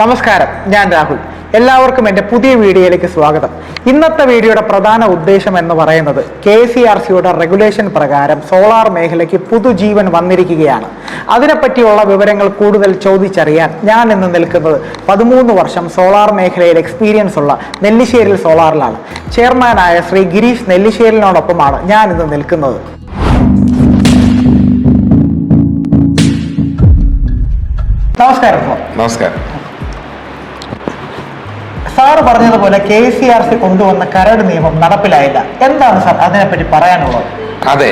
നമസ്കാരം ഞാൻ രാഹുൽ. എല്ലാവർക്കും എന്റെ പുതിയ വീഡിയോയിലേക്ക് സ്വാഗതം. ഇന്നത്തെ വീഡിയോയുടെ പ്രധാന ഉദ്ദേശം എന്ന് പറയുന്നത് കെ സി ആർ സിയുടെ റെഗുലേഷൻ പ്രകാരം സോളാർ മേഖലയ്ക്ക് പുതുജീവൻ വന്നിരിക്കുകയാണ്. അതിനെപ്പറ്റിയുള്ള വിവരങ്ങൾ കൂടുതൽ ചോദിച്ചറിയാൻ ഞാൻ ഇന്ന് നിൽക്കുന്നത് പതിമൂന്ന് വർഷം സോളാർ മേഖലയിൽ എക്സ്പീരിയൻസ് ഉള്ള നെല്ലിശ്ശേരിൽ സോളാറിലാണ്. ചെയർമാനായ ശ്രീ ഗിരീഷ് നെല്ലിശ്ശേരിനോടൊപ്പമാണ് ഞാൻ ഇന്ന് നിൽക്കുന്നത്. നമസ്കാരം നമസ്കാരം. സാർ പറഞ്ഞതുപോലെ കെ സി ആർ സി കൊണ്ടുവന്ന കരട് നിയമം നടപ്പിലായില്ല. എന്താണ് സാർ അതിനെപ്പറ്റി പറയാനുള്ളത്? അതെ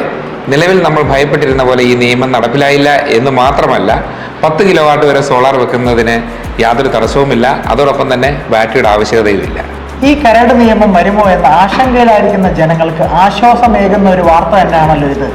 നിലവിൽ നമ്മൾ ഭയപ്പെട്ടിരുന്ന പോലെ ഈ നിയമം നടപ്പിലായില്ല എന്ന് മാത്രമല്ല പത്ത് കിലോ വാട്ട് വരെ സോളാർ വെക്കുന്നതിന് യാതൊരു തടസ്സവുമില്ല അതോടൊപ്പം തന്നെ ബാറ്ററിയുടെ ആവശ്യകതയുമില്ല. ഈ കരട് നിയമം വരുമോ എന്ന ആശങ്കയിലായിരിക്കുന്ന ജനങ്ങൾക്ക് ആശ്വാസമേകുന്ന ഒരു വാർത്ത തന്നെയാണല്ലോ ഇത്.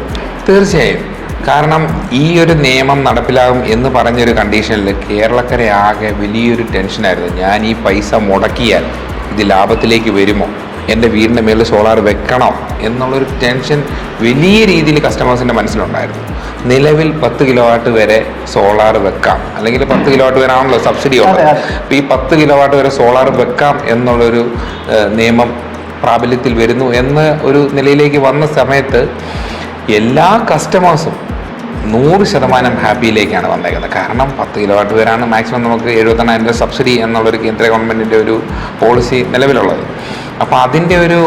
തീർച്ചയായും. കാരണം ഈ ഒരു നിയമം നടപ്പിലാകും എന്ന് പറഞ്ഞൊരു കണ്ടീഷനിൽ കേരളക്കരെ ആകെ വലിയൊരു ടെൻഷനായിരുന്നു ഞാൻ ഈ പൈസ മുടക്കിയാൽ ഇത് ലാഭത്തിലേക്ക് വരുമോ? എന്റെ വീടിന്റെ മേളിൽ സോളാർ വെക്കണോ? എന്നുള്ളൊരു ടെൻഷൻ വലിയ രീതിയിൽ കസ്റ്റമേഴ്സിന്റെ മനസ്സിലുണ്ടായിരുന്നു. നിലവിൽ പത്ത് കിലോ വാട്ട് വരെ സോളാർ വെക്കാം. അല്ലെങ്കിൽ പത്ത് കിലോ വാട്ട് വരെ ആണല്ലോ സബ്സിഡി ഉണ്ട്. അപ്പോൾ ഈ പത്ത് കിലോ വാട്ട് വരെ സോളാർ വെക്കാം എന്നുള്ളൊരു നിയമം പ്രാബല്യത്തിൽ വരുന്നു എന്ന ഒരു നിലയിലേക്ക് വന്ന സമയത്ത് എല്ലാ കസ്റ്റമേഴ്സും നൂറ് ശതമാനം ഹാപ്പിയിലേക്കാണ് വന്നേക്കുന്നത്. കാരണം പത്ത് കിലോ വാട്ട് വരാണ് മാക്സിമം നമുക്ക് എഴുപത്തെണ്ണായിരം രൂപ സബ്സിഡി എന്നുള്ളൊരു കേന്ദ്ര ഗവൺമെന്റിന്റെ ഒരു പോളിസി നിലവിലുള്ളത്. അപ്പോൾ അതിന്റെ ഒരു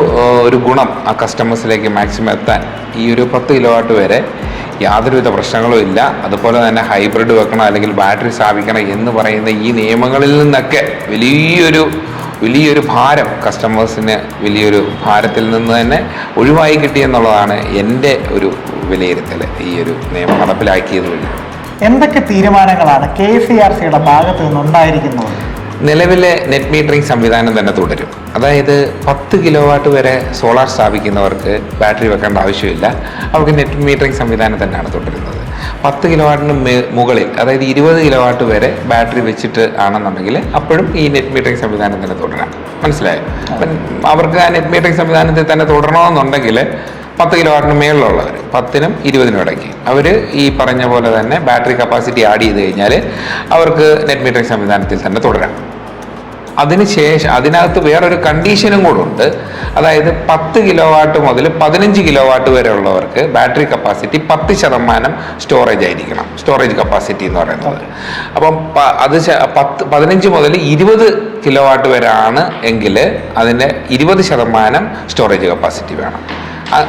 ഒരു ഗുണം ആ കസ്റ്റമേഴ്സിലേക്ക് മാക്സിമം എത്താൻ ഈ ഒരു പത്ത് കിലോ വാട്ട് വരെ യാതൊരുവിധ പ്രശ്നങ്ങളും ഇല്ല. അതുപോലെ തന്നെ ഹൈബ്രിഡ് വെക്കണം അല്ലെങ്കിൽ ബാറ്ററി സ്ഥാപിക്കണം എന്ന് പറയുന്ന ഈ നിയമങ്ങളിൽ നിന്നൊക്കെ വലിയൊരു വലിയൊരു ഭാരം കസ്റ്റമേഴ്സിന് വലിയൊരു ഭാരത്തിൽ നിന്ന് തന്നെ ഒഴിവായി കിട്ടി എന്നുള്ളതാണ് എന്റെ ഒരു വിലയിരുത്തൽ ഈ ഒരു നിയമം നടപ്പിലാക്കിയത് വഴി എന്തൊക്കെ തീരുമാനങ്ങളാണ് കെ സി ആർ സിയുടെ ഭാഗത്ത് നിന്നുണ്ടായിരിക്കുന്നത്? നിലവിലെ നെറ്റ് മീറ്ററിംഗ് സംവിധാനം തന്നെ തുടരും. അതായത് പത്ത് കിലോ വാട്ട് വരെ സോളാർ സ്ഥാപിക്കുന്നവർക്ക് ബാറ്ററി വെക്കേണ്ട ആവശ്യമില്ല. അവർക്ക് നെറ്റ് മീറ്ററിംഗ് സംവിധാനം തന്നെയാണ് തുടരുന്നത്. പത്ത് കിലോ വാട്ടിന് മേ- മുകളിൽ അതായത് ഇരുപത് കിലോ വാട്ട് വരെ ബാറ്ററി വെച്ചിട്ട് ആണെന്നുണ്ടെങ്കിൽ അപ്പോഴും ഈ നെറ്റ് മീറ്ററിംഗ് സംവിധാനം തന്നെ തുടരാം. മനസ്സിലായോ? അപ്പം അവർക്ക് ആ നെറ്റ് മീറ്ററിംഗ് സംവിധാനത്തിൽ തന്നെ തുടരണമെന്നുണ്ടെങ്കിൽ പത്ത് കിലോ വാട്ടിന് മേളിലുള്ളവർ പത്തിനും ഇരുപതിനും ഇടയ്ക്ക് അവർ ഈ പറഞ്ഞ പോലെ തന്നെ ബാറ്ററി കപ്പാസിറ്റി ആഡ് ചെയ്ത് കഴിഞ്ഞാൽ അവർക്ക് നെറ്റ് മീറ്ററിംഗ് സംവിധാനത്തിൽ തന്നെ തുടരാം. അതിനുശേഷം അതിനകത്ത് വേറൊരു കണ്ടീഷനും കൂടെ ഉണ്ട്. അതായത് പത്ത് കിലോ വാട്ട് മുതൽ പതിനഞ്ച് കിലോ വാട്ട് വരെ ഉള്ളവർക്ക് ബാറ്ററി കപ്പാസിറ്റി പത്ത് ശതമാനം സ്റ്റോറേജ് ആയിരിക്കണം. സ്റ്റോറേജ് കപ്പാസിറ്റി എന്ന് പറയുന്നത്. അപ്പം അത് പത്ത് പതിനഞ്ച് മുതൽ ഇരുപത് കിലോ വാട്ട് വരെ ആണ് എങ്കിൽ അതിന് ഇരുപത് ശതമാനം സ്റ്റോറേജ് കപ്പാസിറ്റി വേണം.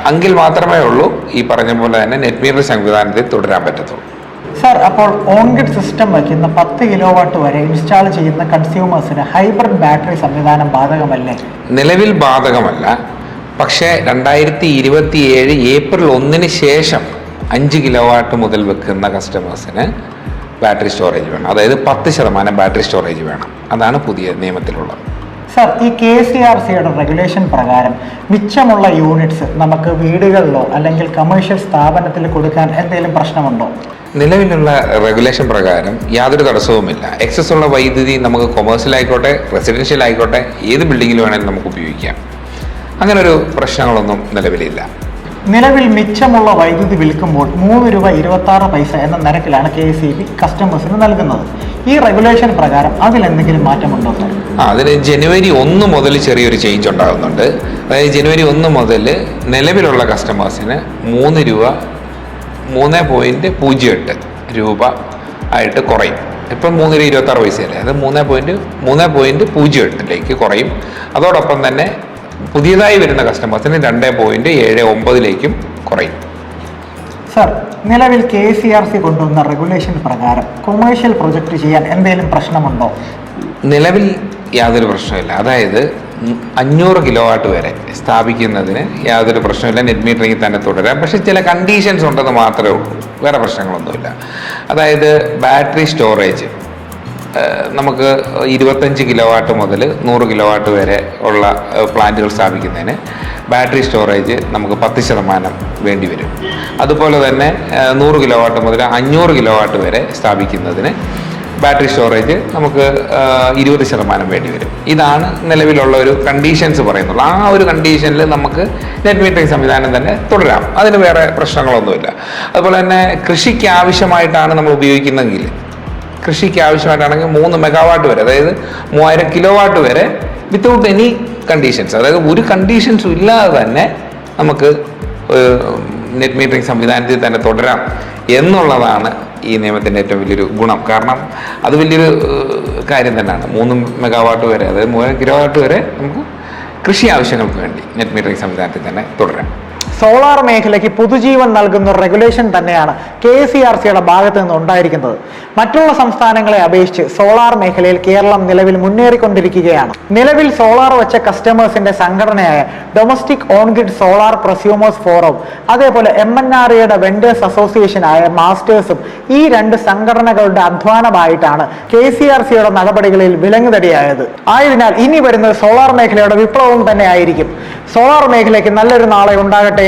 എങ്കിൽ മാത്രമേ ഉള്ളൂ ഈ പറഞ്ഞ പോലെ തന്നെ നെറ്റ് മീറ്റർ സംവിധാനത്തിൽ തുടരാൻ പറ്റത്തുള്ളൂ. സാർ അപ്പോൾ ഓൺഗ്രിഡ് സിസ്റ്റം വയ്ക്കുന്ന പത്ത് കിലോ വാട്ട് വരെ ഇൻസ്റ്റാൾ ചെയ്യുന്ന കൺസ്യൂമേഴ്സിന് ഹൈബ്രിഡ് ബാറ്ററി സംവിധാനം ബാധകമല്ലേ? നിലവിൽ ബാധകമല്ല. പക്ഷേ രണ്ടായിരത്തി ഇരുപത്തി ഏഴ് ഏപ്രിൽ ഒന്നിന് ശേഷം അഞ്ച് കിലോ വാട്ട് മുതൽ വെക്കുന്ന കസ്റ്റമേഴ്സിന് ബാറ്ററി സ്റ്റോറേജ് വേണം. അതായത് പത്ത് ശതമാനം ബാറ്ററി സ്റ്റോറേജ് വേണം. അതാണ് പുതിയ നിയമത്തിലുള്ളത്. സാർ ഈ കെ സി ആർ സിയുടെ റെഗുലേഷൻ പ്രകാരം മിച്ചമുള്ള യൂണിറ്റ്സ് നമുക്ക് വീടുകളിലോ അല്ലെങ്കിൽ കമേഴ്ഷ്യൽ സ്ഥാപനത്തിൽ കൊടുക്കാൻ എന്തെങ്കിലും പ്രശ്നമുണ്ടോ? നിലവിലുള്ള റെഗുലേഷൻ പ്രകാരം യാതൊരു തടസ്സവുമില്ല. എക്സസ് ഉള്ള വൈദ്യുതി നമുക്ക് കൊമേഴ്സ്യൽ ആയിക്കോട്ടെ റെസിഡൻഷ്യൽ ആയിക്കോട്ടെ ഏത് ബിൽഡിങ്ങിൽ വേണമെങ്കിലും നമുക്ക് ഉപയോഗിക്കാം. അങ്ങനെ ഒരു പ്രശ്നങ്ങളൊന്നും നിലവിലില്ല. നിലവിൽ മിച്ചമുള്ള വൈദ്യുതി വിൽക്കുമ്പോൾ മൂന്ന് രൂപ ഇരുപത്തി ആറ് പൈസ എന്ന നിരക്കിലാണ് കെ സി ബി കസ്റ്റമേഴ്സിന് നൽകുന്നത്. ഈ റെഗുലേഷൻ പ്രകാരം അതിലെന്തെങ്കിലും മാറ്റമുണ്ടോ സാർ അതിന് ജനുവരി ഒന്ന് മുതൽ ചെറിയൊരു ചേഞ്ച് ഉണ്ടാകുന്നുണ്ട്. അതായത് ജനുവരി ഒന്ന് മുതൽ നിലവിലുള്ള കസ്റ്റമേഴ്സിന് മൂന്ന് രൂപ മൂന്ന് പോയിന്റ് പൂജ്യം എട്ട് രൂപ ആയിട്ട് കുറയും. ഇപ്പം മൂന്ന് രൂപ ഇരുപത്താറ് പൈസയല്ലേ? അത് മൂന്ന് പോയിന്റ് മൂന്ന് പോയിന്റ് പൂജ്യം എട്ടിലേക്ക് കുറയും. അതോടൊപ്പം തന്നെ പുതിയതായി വരുന്ന കസ്റ്റമേഴ്സിന് രണ്ട് പോയിന്റ് ഏഴ് ഒമ്പതിലേക്കും കുറയും. സർ നിലവിൽ കെ സി ആർ സി കൊണ്ടുവന്ന റെഗുലേഷൻ പ്രകാരം കൊമേഴ്ഷ്യൽ പ്രൊജക്റ്റ് ചെയ്യാൻ എന്തെങ്കിലും പ്രശ്നമുണ്ടോ? നിലവിൽ യാതൊരു പ്രശ്നമില്ല അതായത് അഞ്ഞൂറ് കിലോ വാട്ട് വരെ സ്ഥാപിക്കുന്നതിന് യാതൊരു പ്രശ്നമില്ല നെറ്റ് മീറ്ററിംഗ് തന്നെ തുടരാം. പക്ഷെ ചില കണ്ടീഷൻസ് ഉണ്ടെന്ന് മാത്രമേ ഉള്ളൂ. വേറെ പ്രശ്നങ്ങളൊന്നുമില്ല. അതായത് ബാറ്ററി സ്റ്റോറേജ് നമുക്ക് ഇരുപത്തഞ്ച് കിലോ വാട്ട് മുതൽ നൂറ് കിലോ വാട്ട് വരെ ഉള്ള പ്ലാന്റുകൾ സ്ഥാപിക്കുന്നതിന് ബാറ്ററി സ്റ്റോറേജ് നമുക്ക് പത്ത് ശതമാനം വേണ്ടി വരും. അതുപോലെ തന്നെ നൂറ് കിലോ വാട്ട് മുതൽ അഞ്ഞൂറ് കിലോ വാട്ട് വരെ സ്ഥാപിക്കുന്നതിന് ബാറ്ററി സ്റ്റോറേജ് നമുക്ക് ഇരുപത് ശതമാനം വേണ്ടി വരും. ഇതാണ് നിലവിലുള്ള ഒരു കണ്ടീഷൻസ് പറയുന്നുള്ളൂ ആ ഒരു കണ്ടീഷനിൽ നമുക്ക് നെറ്റ് മീറ്ററിംഗ് സംവിധാനം തന്നെ തുടരാം. അതിന് വേറെ പ്രശ്നങ്ങളൊന്നുമില്ല. അതുപോലെ തന്നെ കൃഷിക്ക് ആവശ്യമായിട്ടാണ് നമ്മൾ ഉപയോഗിക്കുന്നതെങ്കിൽ കൃഷിക്ക് ആവശ്യമായിട്ടാണെങ്കിൽ മൂന്ന് മെഗാവാട്ട് വരെ അതായത് മൂവായിരം കിലോ വാട്ട് വരെ വിത്തൗട്ട് എനി കണ്ടീഷൻസ് അതായത് ഒരു കണ്ടീഷൻസും ഇല്ലാതെ തന്നെ നമുക്ക് നെറ്റ് മീറ്ററിംഗ് സംവിധാനത്തിൽ തന്നെ തുടരാം എന്നുള്ളതാണ് ഈ നിയമത്തിന്റെ ഏറ്റവും വലിയൊരു ഗുണം. കാരണം അത് വലിയൊരു കാര്യം തന്നെയാണ്. മൂന്ന് മെഗാവാട്ട് വരെ അതായത് മൂവായിരം കിലോ വാട്ട് വരെ നമുക്ക് കൃഷി ആവശ്യങ്ങൾക്ക് വേണ്ടി നെറ്റ് മീറ്ററിംഗ് സംവിധാനത്തിൽ തന്നെ തുടരാം. സോളാർ മേഖലയ്ക്ക് പുതുജീവൻ നൽകുന്ന റെഗുലേഷൻ തന്നെയാണ് കെ സി ആർ സിയുടെ ഭാഗത്ത് നിന്ന് ഉണ്ടായിരിക്കുന്നത്. മറ്റുള്ള സംസ്ഥാനങ്ങളെ അപേക്ഷിച്ച് സോളാർ മേഖലയിൽ കേരളം നിലവിൽ മുന്നേറിക്കൊണ്ടിരിക്കുകയാണ്. നിലവിൽ സോളാർ വെച്ച കസ്റ്റമേഴ്സിന്റെ സംഘടനയായ domestic on grid solar prosumers forum അതേപോലെ എം എൻ ആർ എയുടെ വെൻഡേഴ്സ് അസോസിയേഷനായ മാസ്റ്റേഴ്സും ഈ രണ്ട് സംഘടനകളുടെ അധ്വാനമായിട്ടാണ് കെ സി ആർ സിയുടെ നടപടികളിൽ വിലങ്ങുതടിയായത്. ആയതിനാൽ ഇനി വരുന്നത് സോളാർ മേഖലയുടെ വിപ്ലവം തന്നെ ആയിരിക്കും. സോളാർ മേഖലയ്ക്ക് നല്ലൊരു നാളെ ഉണ്ടാകട്ടെ